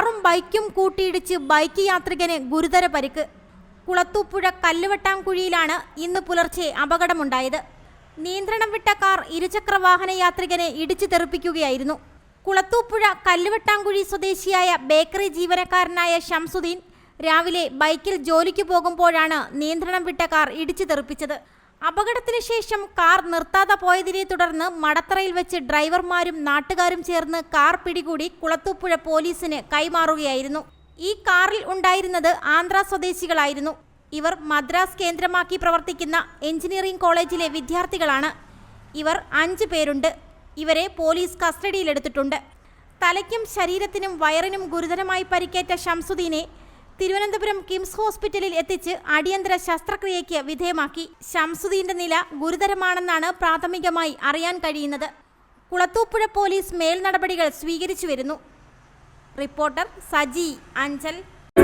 കാറും ബൈക്കും കൂട്ടിയിടിച്ച് ബൈക്ക് യാത്രികന് ഗുരുതര പരിക്ക്. കുളത്തൂപ്പുഴ കല്ലുവട്ടാംകുഴിയിലാണ് ഇന്ന് പുലർച്ചെ അപകടമുണ്ടായത്. നിയന്ത്രണം വിട്ട കാർ ഇരുചക്ര വാഹന യാത്രികനെ ഇടിച്ചു തെറിപ്പിക്കുകയായിരുന്നു. കുളത്തൂപ്പുഴ കല്ലുവട്ടാംകുഴി സ്വദേശിയായ ബേക്കറി ജീവനക്കാരനായ ഷംസുദ്ദീൻ രാവിലെ ബൈക്കിൽ ജോലിക്ക് പോകുമ്പോഴാണ് നിയന്ത്രണം വിട്ട കാർ ഇടിച്ചു തെറിപ്പിച്ചത്. അപകടത്തിന് ശേഷം കാർ നിർത്താതെ പോയതിനെ തുടർന്ന് മടത്തറയിൽ വെച്ച് ഡ്രൈവർമാരും നാട്ടുകാരും ചേർന്ന് കാർ പിടികൂടി കുളത്തൂപ്പുഴ പോലീസിന് കൈമാറുകയായിരുന്നു. ഈ കാറിൽ ഉണ്ടായിരുന്നത് ആന്ധ്ര സ്വദേശികളായിരുന്നു. ഇവർ മദ്രാസ് കേന്ദ്രമാക്കി പ്രവർത്തിക്കുന്ന എഞ്ചിനീയറിംഗ് കോളേജിലെ വിദ്യാർത്ഥികളാണ്. ഇവർ അഞ്ച് പേരുണ്ട്. ഇവരെ പോലീസ് കസ്റ്റഡിയിലെടുത്തിട്ടുണ്ട്. തലയ്ക്കും ശരീരത്തിനും വയറിനും ഗുരുതരമായി പരിക്കേറ്റ ഷംസുദ്ദീനെ തിരുവനന്തപുരം കിംസ് ഹോസ്പിറ്റലിൽ എത്തിച്ച് അടിയന്തര ശസ്ത്രക്രിയയ്ക്ക് വിധേയമാക്കി. ഷംസുദ്ദീന്റെ നില ഗുരുതരമാണെന്നാണ് പ്രാഥമികമായി അറിയാൻ കഴിയുന്നത്. കുളത്തൂപ്പുഴ പോലീസ് മേൽ നടപടികൾ സ്വീകരിച്ചു വരുന്നു. റിപ്പോർട്ടർ സജി അഞ്ചൽ.